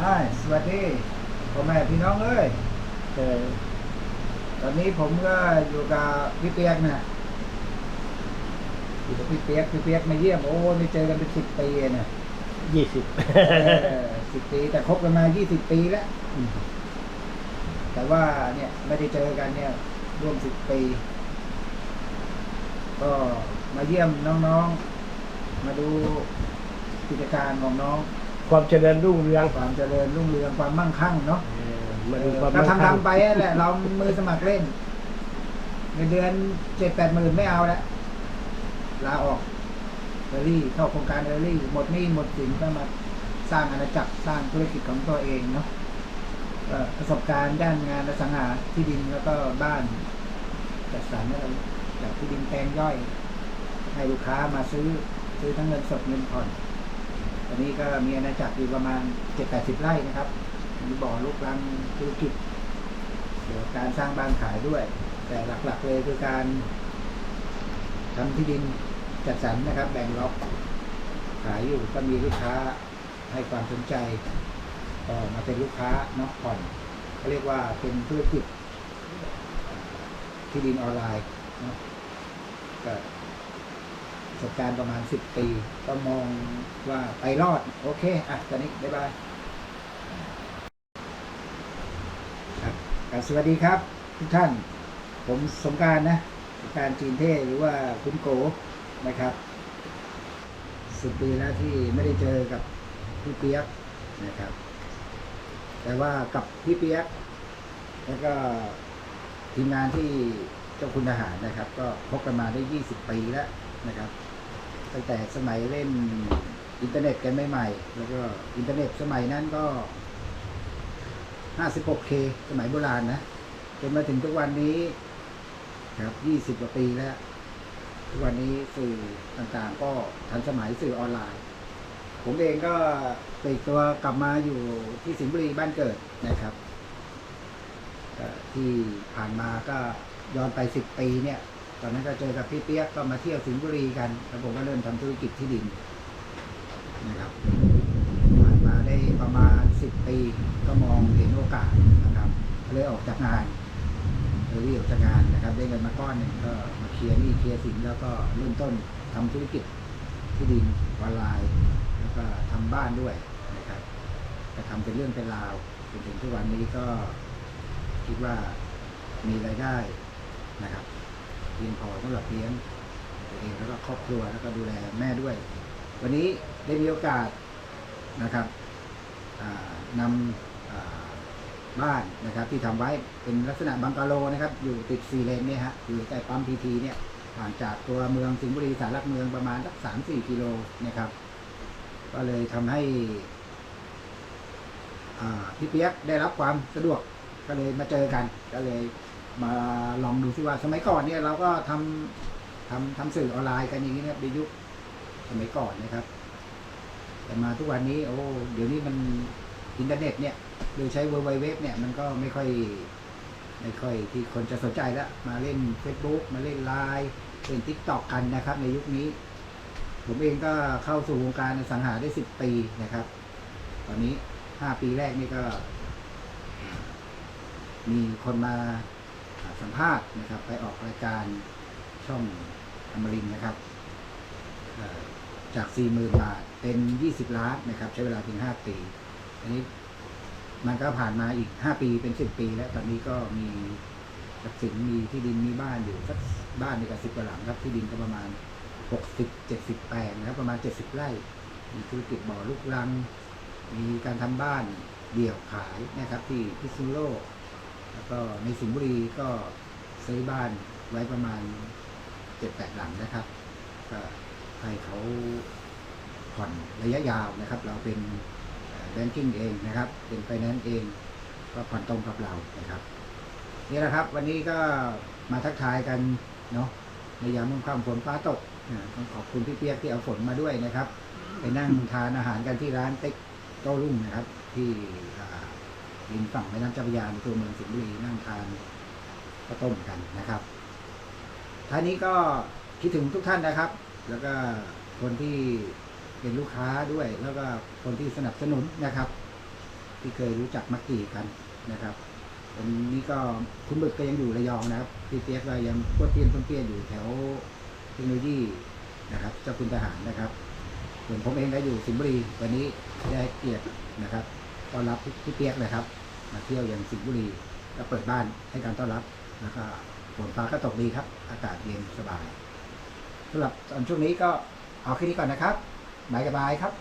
อ่าสวัสดีพ่อแม่พี่น้องเอ้ยเออตอนนี้ผมก็อยู่กับพี่เปียกนะอยู่กับพี่เปียกพี่เปียกมาเยี่ยมโอ้ไม่เจอกันเป็นสิบปีนะยี่สิบสิบปีแต่คบกันมายี่สิบปีแล้วแต่ว่าเนี่ยไม่ได้เจอกันเนี่ย ร่วมสิบปี ก็มาเยี่ยมน้องๆ มาดูกิจการของน้อง ความเจริญรุ่งเรืองความเจริญรุ่งเรืองความมั่งคั่งเนาะเออมาดูความก็มั่งคั่งทำทำไปนั่นแหละ เรามือสมัครเล่นเงินเดือนเจ็ดแปดหมื่นไม่เอาแล้วลาออกเรลลี่เข้าโครงการเรลลี่ หมดหนี้หมดสินก็มาสร้างอาณาจักรสร้างธุรกิจของตัวเองเนาะก็ประสบการณ์ด้านงานอสังหาที่ดินแล้วก็บ้านจัดสรรอะไรจากที่ดินแปลงย่อย ให้ลูกค้ามาซื้อซื้อทั้งเงินสดเงินผ่อน ตอนนี้ก็มีอาณาจักรอยู่ประมาณเจ็ดแปดสิบไร่นะครับ มีบ่อลูกรังธุรกิจเกี่ยวกับการสร้างบ้านขายด้วย แต่หลักๆเลยคือการทำที่ดินจัดสรรนะครับ แบ่งล็อกขายอยู่ก็มีลูกค้าให้ความสนใจก็มาเป็นลูกค้าเนาะผ่อนเขาเรียกว่าเป็นธุรกิจที่ดินออนไลน์ก็ ประสบการณ์ประมาณสิบปี ก็มองว่าไปรอด โอเค อะ ตอนนี้ บ๊ายบายครับสวัสดีครับ ทุกท่าน ผมสงการนะสงการจีนเท่หรือว่าคุณโกนะครับสิบปีแล้วที่ไม่ได้เจอกับพี่เปียกนะครับ แต่ว่ากับพี่เปียก แล้วก็ทีมงานที่เจ้าคุณทหารนะครับ ก็พบกันมาได้ยี่สิบปีแล้วนะครับ ตั้งแต่สมัยเล่นอินเทอร์เน็ตกันใหม่ๆแล้วก็อินเทอร์เน็ตสมัยนั้นก็ 56K สมัยโบราณนะ จนมาถึงทุกวันนี้ครับ20กว่าปีแล้ว ทุกวันนี้สื่อต่างๆ ก็ทันสมัยสื่อออนไลน์ ผมเองก็ปลีกตัวกลับมาอยู่ที่สิงห์บุรีบ้านเกิดนะครับ ที่ผ่านมาก็ย้อนไป 10 ปีเนี่ย ตอนนั้นก็เจอกับพี่เปียกก็มาเที่ยวสิงห์บุรีกันแล้วผมก็เริ่มทำธุรกิจที่ดินนะครับผ่านมาได้ประมาณสิบปีก็มองเห็นโอกาสนะครับเลยออกจากงานเลยรีบออกจากงานนะครับ ได้เงินมาก้อนหนึ่งก็มาเคลียร์หนี้เคลียร์สินแล้วก็เริ่มต้นทำธุรกิจที่ดินออนไลน์ แล้วก็ทำบ้านด้วยนะครับจะทำเป็นเรื่องเป็นราวจนถึงทุกวันนี้ก็คิดว่ามีรายได้นะครับ เพียงพอสำหรับเลี้ยงตัวเองแล้วก็ครอบครัวแล้วก็ดูแลแม่ด้วย วันนี้ได้มีโอกาสนะครับนำบ้านนะครับที่ทำไว้เป็นลักษณะบังกะโลนะครับ อยู่ติดซีเลนเนี่ยฮะอยู่ใกล้ปั๊มพีทีเนี่ยห่างจากตัวเมืองสิงห์บุรีสารหลักเมืองประมาณสักสามสี่กิโลนะครับ ก็เลยทำให้พี่เปียกได้รับความสะดวกก็เลยมาเจอกันก็เลย มาลองดูซิว่าสมัยก่อนเนี่ยเราก็ทำทำทำสื่อออนไลน์กันอย่างนี้นะครับในยุคสมัยก่อนนะครับ แต่มาทุกวันนี้ โอ้เดี๋ยวนี้มันอินเทอร์เน็ตเนี่ยโดยใช้เวอร์ไวเว็บเนี่ยมันก็ไม่ค่อยไม่ค่อยที่คนจะสนใจแล้วมาเล่น Facebook มาเล่นไลน์เล่นทิกตอกกันนะครับ ในยุคนี้ ผมเองก็เข้าสู่วงการสังหาได้สิบปีนะครับ ตอนนี้ห้าปีแรกนี่ก็ มีคนมา สัมภาษณ์นะครับ ไปออกรายการช่องอมรินทร์นะครับ จาก 40,000 บาท เป็น 20 ล้านนะครับ ใช้เวลาเพียง5ปีอันนี้มันก็ผ่านมาอีก 5 ปีเป็น 10 ปี แล้วตอนนี้ก็มีทรัพย์สินมีที่ดินมีบ้านอยู่สักบ้านในกับสิบกว่าหลังครับที่ดินก็ประมาณ 60 70 แปลงนะครับประมาณ 70 ไร่ มีธุรกิจบ่อลูกรัง มีการทำบ้านเดี่ยวขายนะครับ ที่พิษณุโลก แล้วก็ในสิงห์บุรีก็ซื้อบ้านไว้ประมาณ7-8หลังนะครับ ก็ให้เขาผ่อนระยะยาวนะครับ เราเป็นแบงกิ้งเองนะครับ เป็นไฟแนนซ์เอง ก็ผ่อนตรงกับเรานะครับนี่แหละครับ วันนี้ก็มาทักทายกันเนาะในยามค่ำค่ำฝนฟ้าตกต้องขอบคุณพี่เปียกที่เอาฝนมาด้วยนะครับ ไปนั่งทานอาหารกันที่ร้านเต็กโต้รุ่งนะครับ ที่ ริมฝั่งแม่น้ำเจ้าพระยาในตัวเมืองสิงห์บุรีนั่งทานข้าวต้มกันนะครับท่านี้ก็คิดถึงทุกท่านนะครับ แล้วก็คนที่เป็นลูกค้าด้วย แล้วก็คนที่สนับสนุนนะครับ ที่เคยรู้จักมักจีกันนะครับวันนี้ก็คุณบึกก็ยังอยู่ระยองนะครับพี่เปียกก็ยังปวดเตี้ยนปนเปี้ยนอยู่แถวเทคโนโลยีนะครับ เจ้าคุณทหารนะครับส่วนผมเองก็อยู่สิงห์บุรีวันนี้ได้เกียรตินะครับต้อนรับพี่เปียกนะครับ มาเที่ยวยังสิงห์บุรีก็เปิดบ้านให้การต้อนรับแล้วก็ฝนฟ้าก็ตกดีครับ อากาศเย็นสบายสำหรับตอนช่วงนี้ก็เอาแค่นี้ก่อนนะครับบายกับบายครับ